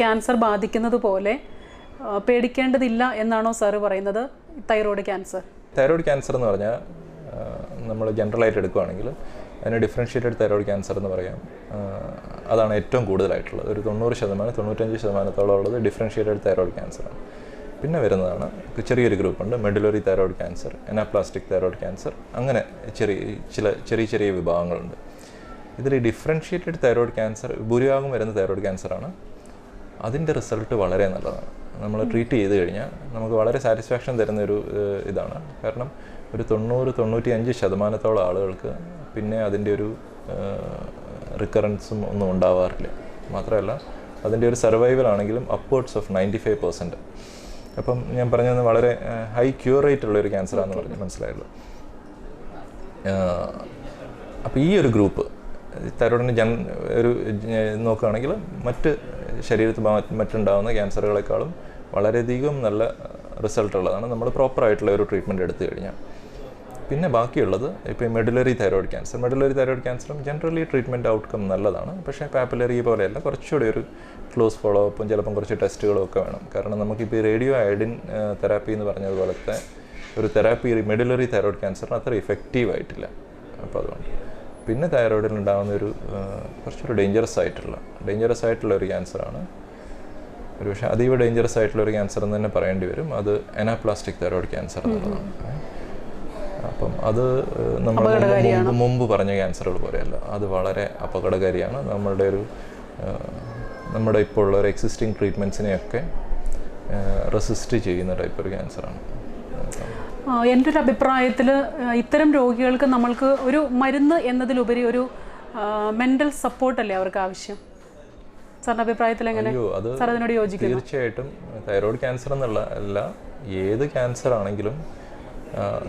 Cancer ബാധിക്കുന്നത് പോലെ പേടിക്കേണ്ടതില്ല എന്നാണോ സാറ് പറയുന്നത്? Thyroid cancer. തൈറോയ്ഡ് ക്യാൻസർ എന്ന് പറഞ്ഞാൽ നമ്മൾ ജനറലായിട്ട് എടുക്കുകയാണെങ്കിൽ അതിന് ഡിഫറൻഷ്യേറ്റഡ് തൈറോയ്ഡ് ക്യാൻസർ എന്ന് പറയാം. അതാണ് ഏറ്റവും കൂടുതലായിട്ടുള്ളത്. ഒരു തൊണ്ണൂറ് ശതമാനം തൊണ്ണൂറ്റഞ്ച് ശതമാനത്തോളം ഉള്ളത് ഡിഫറൻഷ്യേറ്റഡ് തൈറോയ്ഡ് ക്യാൻസറാണ് പിന്നെ വരുന്നതാണ് ചെറിയൊരു ഗ്രൂപ്പുണ്ട് medullary thyroid cancer anaplastic thyroid cancer അങ്ങനെ ചെറിയ ചില ചെറിയ ചെറിയ വിഭാഗങ്ങളുണ്ട്. ഇതിൽ ഡിഫറൻഷ്യേറ്റഡ് തൈറോയ്ഡ് ക്യാൻസർ ഭൂരിഭാഗം വരുന്ന തൈറോയ്ഡ് ക്യാൻസറാണ് അതിന്റെ റിസൾട്ട് വളരെ നല്ലതാണ്. നമ്മൾ ട്രീറ്റ് ചെയ്ത് കഴിഞ്ഞാൽ നമുക്ക് വളരെ സാറ്റിസ്ഫാക്ഷൻ തരുന്ന ഒരു ഇതാണ്. കാരണം ഒരു തൊണ്ണൂറ് തൊണ്ണൂറ്റി അഞ്ച് ശതമാനത്തോളം ആളുകൾക്ക് പിന്നെ അതിന്റെ ഒരു റിക്കറൻസും ഒന്നും ഉണ്ടാവാറില്ല. മാത്രമല്ല അതിന്റെ ഒരു സർവൈവൽ ആണെങ്കിലും upwards of ninety five percent അപ്പം ഞാൻ പറഞ്ഞത് വളരെ ഹൈ ക്യൂർ റേറ്റ് ഉള്ള ഒരു ക്യാൻസറാണെന്ന് പറഞ്ഞ് മനസ്സിലായുള്ളൂ അപ്പോൾ ഈ ഒരു ഗ്രൂപ്പ് തൈറോയിഡിന് ജൻ ഒരു നോക്കുകയാണെങ്കിൽ മറ്റ് ശരീരത്തിൽ മറ്റുണ്ടാകുന്ന ക്യാൻസറുകളെക്കാളും വളരെയധികം നല്ല റിസൾട്ട് ഉള്ളതാണ് നമ്മൾ പ്രോപ്പറായിട്ടുള്ള ഒരു ട്രീറ്റ്മെന്റ് എടുത്തു കഴിഞ്ഞാൽ. പിന്നെ ബാക്കിയുള്ളത് ഇപ്പോൾ medullary thyroid cancer. Medullary thyroid ക്യാൻസറും generally treatment outcome നല്ലതാണ്. പക്ഷേ പാപ്പുലറി പോലെയല്ല കുറച്ചുകൂടി ഒരു ക്ലോസ് ഫോളോ അപ്പും ചിലപ്പം കുറച്ച് ടെസ്റ്റുകളും ഒക്കെ വേണം. കാരണം നമുക്കിപ്പോൾ ഈ റേഡിയോ അയഡിൻ തെറാപ്പി എന്ന് പറഞ്ഞതുപോലത്തെ ഒരു തെറാപ്പി മെഡുലറി തൈറോയിഡ് ക്യാൻസറിന് അത്ര ഇഫക്റ്റീവ് ആയിട്ടില്ല. അപ്പോൾ അതുകൊണ്ട്. പിന്നെ തൈറോയിഡിൽ ഉണ്ടാകുന്ന ഒരു കുറച്ചൊരു ഡേഞ്ചറസ് ആയിട്ടുള്ള ഡേഞ്ചറസ് ആയിട്ടുള്ള ഒരു ക്യാൻസറാണ് ഒരു പക്ഷേ അതീവ ഡേഞ്ചറസ് ആയിട്ടുള്ള ഒരു ക്യാൻസർ എന്ന് തന്നെ പറയേണ്ടി വരും. അത് എനാപ്ലാസ്റ്റിക് തൈറോയിഡ് ക്യാൻസർ എന്നുള്ളതാണ്. അപ്പം അത് നമ്മൾ മുമ്പ് മുമ്പ് പറഞ്ഞ ക്യാൻസറുകൾ പോലെയല്ല. അത് വളരെ അപകടകാരിയാണ്. നമ്മളുടെ ഒരു നമ്മുടെ ഇപ്പോൾ ഉള്ള ഒരു എക്സിസ്റ്റിംഗ് ട്രീറ്റ്മെന്റ്സിനെയൊക്കെ റെസിസ്റ്റ് ചെയ്യുന്ന ടൈപ്പ് ഒരു ക്യാൻസറാണ് എന്റെ ഒരു അഭിപ്രായത്തിൽ ഇത്തരം രോഗികൾക്ക് നമ്മൾക്ക് ഒരു മരുന്ന് എന്നതിലുപരി ഒരു മെന്റൽ സപ്പോർട്ടല്ലേ അവർക്ക് ആവശ്യം സാറിന്റെ അഭിപ്രായത്തിൽ എങ്ങനെ? സാർ അതിനോട് യോജിക്കും തീർച്ചയായിട്ടും തൈറോയ്ഡ് ക്യാൻസർ എന്നുള്ള അല്ല ഏത് ക്യാൻസർ ആണെങ്കിലും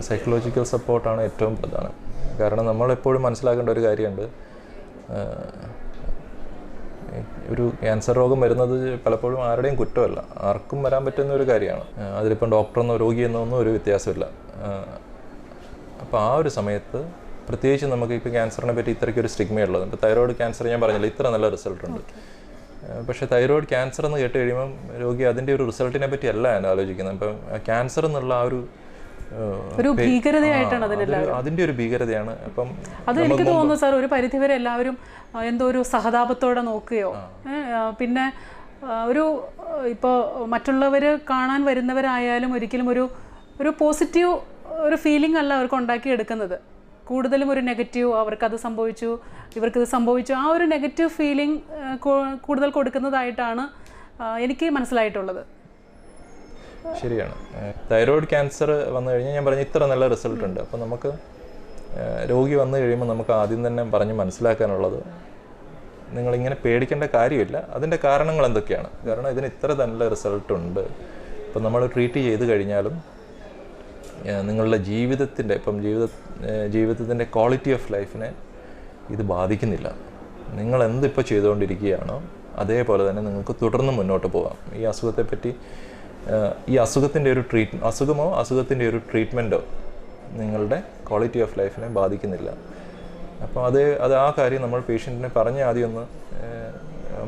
സൈക്കോളജിക്കൽ സപ്പോർട്ടാണ് ഏറ്റവും പ്രധാനം. കാരണം നമ്മളെപ്പോഴും മനസ്സിലാക്കേണ്ട ഒരു കാര്യമുണ്ട് ഒരു ക്യാൻസർ രോഗം വരുന്നത് പലപ്പോഴും ആരുടെയും കുറ്റമല്ല. ആർക്കും വരാൻ പറ്റുന്ന ഒരു കാര്യമാണ്. അതിലിപ്പം ഡോക്ടറെന്നോ രോഗിയെന്നോ ഒന്നും ഒരു വ്യത്യാസമില്ല. അപ്പോൾ ആ ഒരു സമയത്ത് പ്രത്യേകിച്ച് നമുക്ക് ഇപ്പോൾ ക്യാൻസറിനെ പറ്റി ഇത്രയ്ക്കൊരു സ്റ്റിഗ്മയുള്ളത് ഇപ്പോൾ തൈറോയിഡ് ക്യാൻസർ ഞാൻ പറഞ്ഞില്ല ഇത്ര നല്ല റിസൾട്ട് ഉണ്ട്. പക്ഷേ തൈറോയിഡ് ക്യാൻസർ എന്ന് കേട്ട് കഴിയുമ്പം രോഗി അതിന്റെ ഒരു റിസൾട്ടിനെ പറ്റി അല്ല ഞാൻ ആലോചിക്കുന്നത്. ഇപ്പം ക്യാൻസർ എന്നുള്ള ആ ഒരു ഒരു ഭീകരതയായിട്ടാണ് ആ, അതിന്റെ ഒരു ഭീകരതയാണ്. അപ്പം അത് എനിക്ക് തോന്നുന്നു സാർ ഒരു പരിധിവരെ എല്ലാവരും എന്തോ ഒരു സഹതാപത്തോടെ നോക്കുകയോ പിന്നെ ഒരു ഇപ്പോൾ മറ്റുള്ളവർ കാണാൻ വരുന്നവരായാലും ഒരിക്കലും ഒരു ഒരു പോസിറ്റീവ് ഒരു ഫീലിംഗ് അല്ല അവർക്ക് ഉണ്ടാക്കിയെടുക്കുന്നത് കൂടുതലും ഒരു നെഗറ്റീവ് അവർക്കത് സംഭവിച്ചു ഇവർക്കിത് സംഭവിച്ചു. ആ ഒരു നെഗറ്റീവ് ഫീലിംഗ് കൂടുതൽ കൊടുക്കുന്നതായിട്ടാണ് എനിക്ക് മനസ്സിലായിട്ടുള്ളത്. ശരിയാണ്. തൈറോയിഡ് ക്യാൻസർ വന്നു കഴിഞ്ഞാൽ ഞാൻ പറഞ്ഞു ഇത്ര നല്ല റിസൾട്ട് ഉണ്ട്. അപ്പോൾ നമുക്ക് രോഗി വന്നു കഴിയുമ്പോൾ നമുക്ക് ആദ്യം തന്നെ പറഞ്ഞ് മനസ്സിലാക്കാനുള്ളത് നിങ്ങളിങ്ങനെ പേടിക്കേണ്ട കാര്യമില്ല. അതിന്റെ കാരണങ്ങൾ എന്തൊക്കെയാണ്? കാരണം ഇതിന് ഇത്ര നല്ല റിസൾട്ട് ഉണ്ട്. ഇപ്പം നമ്മൾ ട്രീറ്റ് ചെയ്ത് കഴിഞ്ഞാലും നിങ്ങളുടെ ജീവിതത്തിന്റെ ഇപ്പം ജീവിത ജീവിതത്തിന്റെ ക്വാളിറ്റി ഓഫ് ലൈഫിനെ ഇത് ബാധിക്കുന്നില്ല. നിങ്ങൾ എന്തിപ്പോൾ ചെയ്തുകൊണ്ടിരിക്കുകയാണോ അതേപോലെ തന്നെ നിങ്ങൾക്ക് തുടർന്ന് മുന്നോട്ട് പോകാം. ഈ അസുഖത്തെപ്പറ്റി ഈ അസുഖത്തിന്റെ ഒരു ട്രീറ്റ് അസുഖമോ അസുഖത്തിന്റെ ഒരു ട്രീറ്റ്മെന്റോ നിങ്ങളുടെ ക്വാളിറ്റി ഓഫ് ലൈഫിനെ ബാധിക്കുന്നില്ല. അപ്പോൾ അത് അത് ആ കാര്യം നമ്മൾ പേഷ്യന്റിനെ പറഞ്ഞ് ആദ്യം ഒന്ന്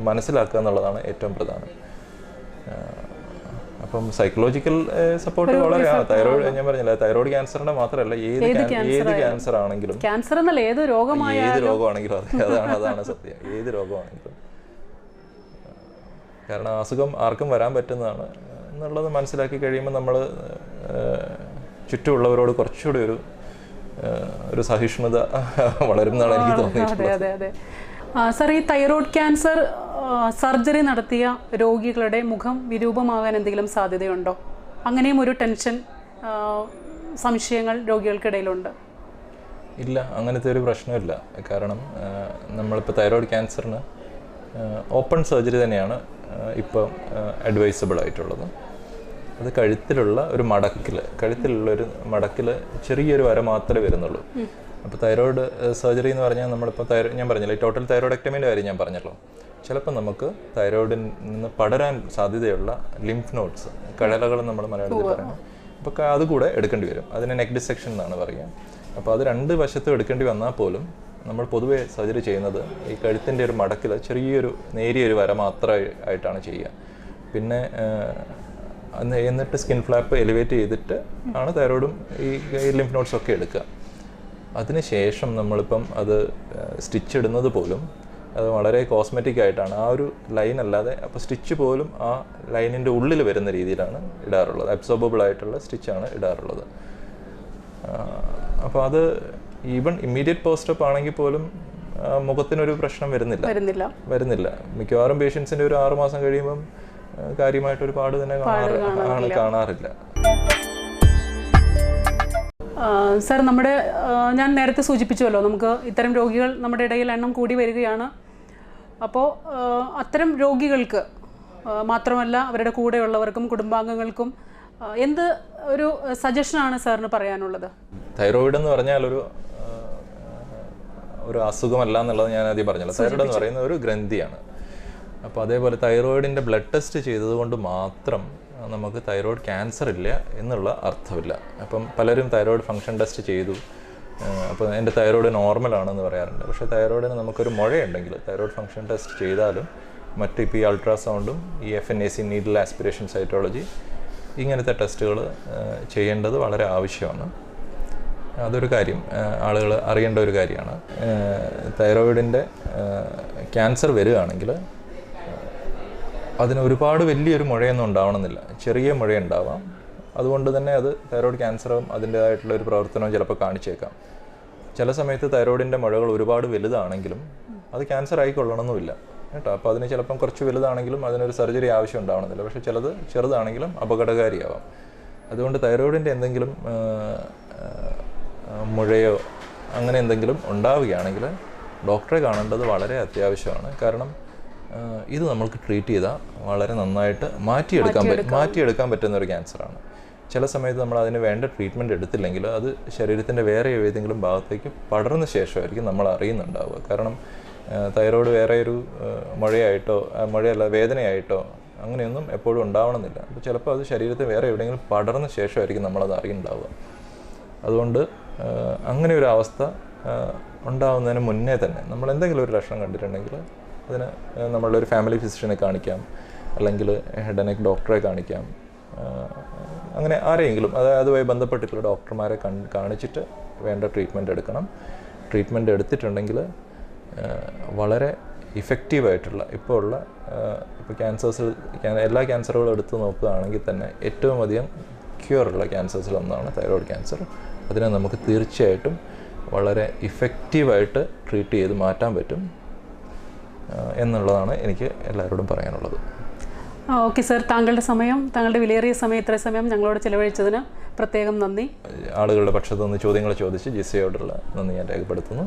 മനസ്സിലാക്കുക എന്നുള്ളതാണ് ഏറ്റവും പ്രധാനം. അപ്പം സൈക്കോളജിക്കൽ സപ്പോർട്ട് വളരെ തൈറോയിഡ് ഞാൻ പറഞ്ഞില്ല തൈറോയിഡ് ക്യാൻസറിന്റെ മാത്രമല്ല ഏത് ഏത് ക്യാൻസർ ആണെങ്കിലും. ക്യാൻസർ എന്നല്ല ഏത് രോഗമായ ഏത് രോഗമാണെങ്കിലും അതെ അതാണ് അതാണ് സത്യം. ഏത് രോഗമാണെങ്കിലും. കാരണം അസുഖം ആർക്കും വരാൻ പറ്റുന്നതാണ്. എന്നുള്ളത് മനസ്സിലാക്കി കഴിയുമ്പോൾ നമ്മൾ ചുറ്റുമുള്ളവരോട് കുറച്ചുകൂടി ഒരു ഒരു സഹിഷ്ണുത വളരും എന്നാണ് എനിക്ക് തോന്നിയിട്ടുള്ളത്. സാർ ഈ തൈറോയ്ഡ് ക്യാൻസർ സർജറി നടത്തിയ രോഗികളുടെ മുഖം വിരൂപമാകാൻ എന്തെങ്കിലും സാധ്യതയുണ്ടോ? അങ്ങനെയും ഒരു ടെൻഷൻ സംശയങ്ങൾ രോഗികൾക്കിടയിലുണ്ട്. ഇല്ല അങ്ങനത്തെ ഒരു പ്രശ്നമില്ല. കാരണം നമ്മളിപ്പോൾ തൈറോയ്ഡ് ക്യാൻസറിന് ഓപ്പൺ സർജറി തന്നെയാണ്. ഇപ്പോൾ അഡ്വൈസബിൾ ആയിട്ടുള്ളത്. അത് കഴുത്തിലുള്ള ഒരു മടക്കിൽ കഴുത്തിലുള്ള ഒരു മടക്കിൽ ചെറിയൊരു വര മാത്രമേ വരുന്നുള്ളൂ. അപ്പോൾ തൈറോയിഡ് സർജറി എന്ന് പറഞ്ഞാൽ നമ്മളിപ്പോൾ തൈറോ ഞാൻ പറഞ്ഞില്ലേ ടോട്ടൽ തൈറോയിഡക്ടമിന്റെ കാര്യം ഞാൻ പറഞ്ഞല്ലോ. ചിലപ്പോൾ നമുക്ക് തൈറോയിഡിൽ നിന്ന് പടരാൻ സാധ്യതയുള്ള ലിംഫ് നോട്ട്സ് കഴലകൾ നമ്മൾ മലയാളത്തിൽ പറയണം അപ്പോൾ അതുകൂടെ എടുക്കേണ്ടി വരും. അതിനെ നെക്ക് ഡിസെക്ഷൻ എന്നാണ് പറയുക. അപ്പോൾ അത് രണ്ട് വശത്തും എടുക്കേണ്ടി വന്നാൽ പോലും നമ്മൾ പൊതുവേ സർജറി ചെയ്യുന്നത് ഈ കഴുത്തിന്റെ ഒരു മടക്കിൽ ചെറിയൊരു നേരിയൊരു വര മാത്രമായി ആയിട്ടാണ് ചെയ്യുക. പിന്നെ എന്നിട്ട് സ്കിൻ ഫ്ലാപ്പ് എലിവേറ്റ് ചെയ്തിട്ട് ആണ് തൈറോയിഡും ഈ ലിംഫ് നോട്ട്സ് ഒക്കെ എടുക്കുക. അതിനുശേഷം നമ്മളിപ്പം അത് സ്റ്റിച്ച് ഇടുന്നത് പോലും അത് വളരെ കോസ്മെറ്റിക് ആയിട്ടാണ്. ആ ഒരു ലൈൻ അല്ലാതെ അപ്പോൾ സ്റ്റിച്ച് പോലും ആ ലൈനിന്റെ ഉള്ളിൽ വരുന്ന രീതിയിലാണ് ഇടാറുള്ളത്. അബ്സോർബബിൾ ആയിട്ടുള്ള സ്റ്റിച്ചാണ് ഇടാറുള്ളത്. അപ്പോൾ അത് ഈവൻ ഇമ്മീഡിയറ്റ് പോസ്റ്റപ്പ് ആണെങ്കിൽ പോലും മുഖത്തിനൊരു പ്രശ്നം വരുന്നില്ല. വരുന്നില്ല. വരുന്നില്ല. മിക്കവാറും പേഷ്യൻസിന്റെ ഒരു ആറുമാസം കഴിയുമ്പം കാര്യമായിട്ട് ഒരു പാട് തന്നെ ആണ് കാണാറില്ല. സർ നമ്മുടെ ഞാൻ നേരത്തെ സൂചിപ്പിച്ചുവല്ലോ നമുക്ക് ഇത്തരം രോഗികൾ നമ്മുടെ ഇടയിൽ എണ്ണം കൂടി വരികയാണ്. അപ്പോൾ അത്തരം രോഗികൾക്ക് മാത്രമല്ല അവരുടെ കൂടെയുള്ളവർക്കും കുടുംബാംഗങ്ങൾക്കും എന്ത് ഒരു സജഷനാണ് സാറിന് പറയാനുള്ളത്? തൈറോയിഡ് എന്ന് പറഞ്ഞാൽ ഒരു ഒരു അസുഖമല്ല എന്നുള്ളത് ഞാൻ ആദ്യം പറഞ്ഞല്ലോ. തൈറോയിഡ് എന്ന് പറയുന്ന ഒരു ഗ്രന്ഥിയാണ്. അപ്പോൾ അതേപോലെ തൈറോയിഡിന്റെ ബ്ലഡ് ടെസ്റ്റ് ചെയ്തതുകൊണ്ട് മാത്രം നമുക്ക് തൈറോയിഡ് ക്യാൻസർ ഇല്ല എന്നുള്ള അർത്ഥമില്ല. അപ്പം പലരും തൈറോയിഡ് ഫങ്ഷൻ ടെസ്റ്റ് ചെയ്തു. അപ്പോൾ എന്റെ തൈറോയിഡ് നോർമലാണെന്ന് പറയാറുണ്ട്. പക്ഷേ തൈറോയിഡിന് നമുക്കൊരു മുഴയുണ്ടെങ്കിൽ തൈറോയിഡ് ഫങ്ഷൻ ടെസ്റ്റ് ചെയ്താലും മറ്റ് ഇപ്പോൾ ഈ അൾട്രാസൗണ്ടും ഈ F N A C needle aspiration cytology ഇങ്ങനത്തെ ടെസ്റ്റുകൾ ചെയ്യേണ്ടത് വളരെ ആവശ്യമാണ്. അതൊരു കാര്യം. ആളുകൾ അറിയേണ്ട ഒരു കാര്യമാണ്. തൈറോയിഡിന്റെ ക്യാൻസർ വരികയാണെങ്കിൽ അതിന് ഒരുപാട് വലിയൊരു മുഴയൊന്നും ഉണ്ടാവണമെന്നില്ല. ചെറിയ മുഴ ഉണ്ടാവാം അതുകൊണ്ട് തന്നെ അത് തൈറോയ്ഡ് ക്യാൻസറും അതിന്റേതായിട്ടുള്ള ഒരു പ്രവർത്തനവും ചിലപ്പോൾ കാണിച്ചേക്കാം. ചില സമയത്ത് തൈറോയിഡിന്റെ മുഴകൾ ഒരുപാട് വലുതാണെങ്കിലും അത് ക്യാൻസർ ആയിക്കൊള്ളണമെന്നുമില്ല കേട്ടോ. അപ്പോൾ അതിന് ചിലപ്പം കുറച്ച് വലുതാണെങ്കിലും അതിനൊരു സർജറി ആവശ്യം ഉണ്ടാവണമെന്നില്ല. പക്ഷേ ചിലത് ചെറുതാണെങ്കിലും അപകടകാരിയാവാം. അതുകൊണ്ട് തൈറോയിഡിന്റെ എന്തെങ്കിലും മുഴയോ അങ്ങനെ എന്തെങ്കിലും ഉണ്ടാവുകയാണെങ്കിൽ ഡോക്ടറെ കാണേണ്ടത് വളരെ അത്യാവശ്യമാണ്. കാരണം ഇത് നമ്മൾക്ക് ട്രീറ്റ് ചെയ്താൽ വളരെ നന്നായിട്ട് മാറ്റിയെടുക്കാൻ പറ്റും മാറ്റിയെടുക്കാൻ പറ്റുന്ന ഒരു ക്യാൻസറാണ്. ചില സമയത്ത് നമ്മൾ അതിന് വേണ്ട ട്രീറ്റ്മെന്റ് എടുത്തില്ലെങ്കിൽ അത് ശരീരത്തിന്റെ വേറെ ഏതെങ്കിലും ഭാഗത്തേക്ക് പടർന്ന ശേഷമായിരിക്കും നമ്മൾ അറിയുന്നുണ്ടാവുക. കാരണം തൈറോയിഡ് വേറെ ഒരു മഴയായിട്ടോ മഴയല്ല വേദനയായിട്ടോ അങ്ങനെയൊന്നും എപ്പോഴും ഉണ്ടാവണമെന്നില്ല. അപ്പോൾ ചിലപ്പോൾ അത് ശരീരത്തിൽ വേറെ എവിടെയെങ്കിലും പടർന്ന ശേഷമായിരിക്കും നമ്മളത് അറിയുന്നുണ്ടാവുക. അതുകൊണ്ട് അങ്ങനെ ഒരു അവസ്ഥ ഉണ്ടാവുന്നതിന് മുന്നേ തന്നെ. നമ്മൾ എന്തെങ്കിലും ഒരു ലക്ഷണം കണ്ടിട്ടുണ്ടെങ്കിൽ അതിന് നമ്മളുടെ ഒരു ഫാമിലി ഫിസിഷ്യനെ കാണിക്കാം. അല്ലെങ്കിൽ ഹെഡ് ആൻഡ് ഡോക്ടറെ കാണിക്കാം. അങ്ങനെ ആരെയെങ്കിലും അതായത് അതുമായി ബന്ധപ്പെട്ടിട്ടുള്ള ഡോക്ടർമാരെ കാണിച്ചിട്ട് വേണ്ട ട്രീറ്റ്മെന്റ് എടുക്കണം. ട്രീറ്റ്മെന്റ് എടുത്തിട്ടുണ്ടെങ്കിൽ വളരെ ഇഫക്റ്റീവായിട്ടുള്ള ഇപ്പോൾ ഉള്ള ഇപ്പോൾ ക്യാൻസേഴ്സിൽ എല്ലാ ക്യാൻസറുകളും എടുത്ത് നോക്കുകയാണെങ്കിൽ തന്നെ ഏറ്റവും അധികം ക്യൂറുള്ള ക്യാൻസേഴ്സിൽ ഒന്നാണ് തൈറോയ്ഡ് ക്യാൻസർ അതിനെ നമുക്ക് തീർച്ചയായിട്ടും വളരെ ഇഫക്റ്റീവായിട്ട് ട്രീറ്റ് ചെയ്ത് മാറ്റാൻ പറ്റും എന്നുള്ളതാണ് എനിക്ക് എല്ലാവരോടും പറയാനുള്ളത്. Okay sir. താങ്കളുടെ സമയം താങ്കളുടെ വിലയേറിയ സമയം ഇത്ര സമയം ഞങ്ങളോട് ചിലവഴിച്ചതിന് പ്രത്യേകം നന്ദി. ആളുകളുടെ പക്ഷത്തു നിന്ന് ചോദ്യങ്ങൾ ചോദിച്ച് ജിസയോടുള്ള നന്ദി ഞാൻ രേഖപ്പെടുത്തുന്നു.